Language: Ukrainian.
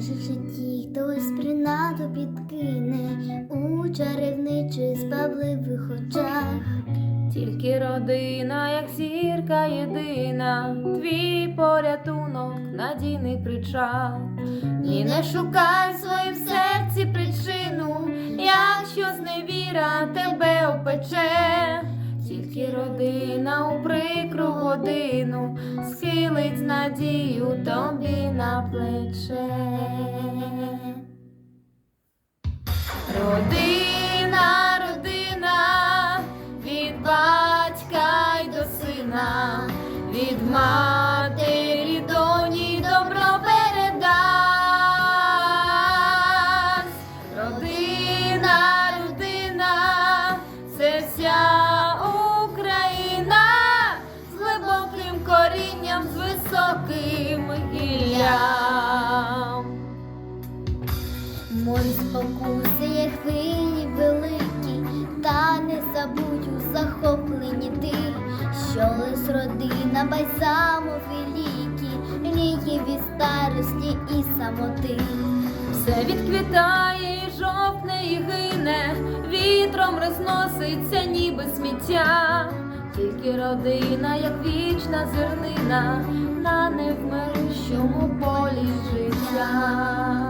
Хтось принаду підкине у чарівничих спавливих очах. Тільки родина, як зірка єдина, твій порятунок, надійний причал. Ні, не шукай в своїм серці причину, якщо зневіра тебе опече, тільки родина у прикру годину надію тобі на плече. Родина, родина, від батька й до сина, від матері Морі спокусує хвилі великі, та не забудь у захопленні ти, що лиш родина бальзаму великі, ліки від старості і самоти. Все відквітає і жовтне і гине, вітром розноситься, ніби сміття. Тільки родина, як вічна зернина, на невмирущому полі життя.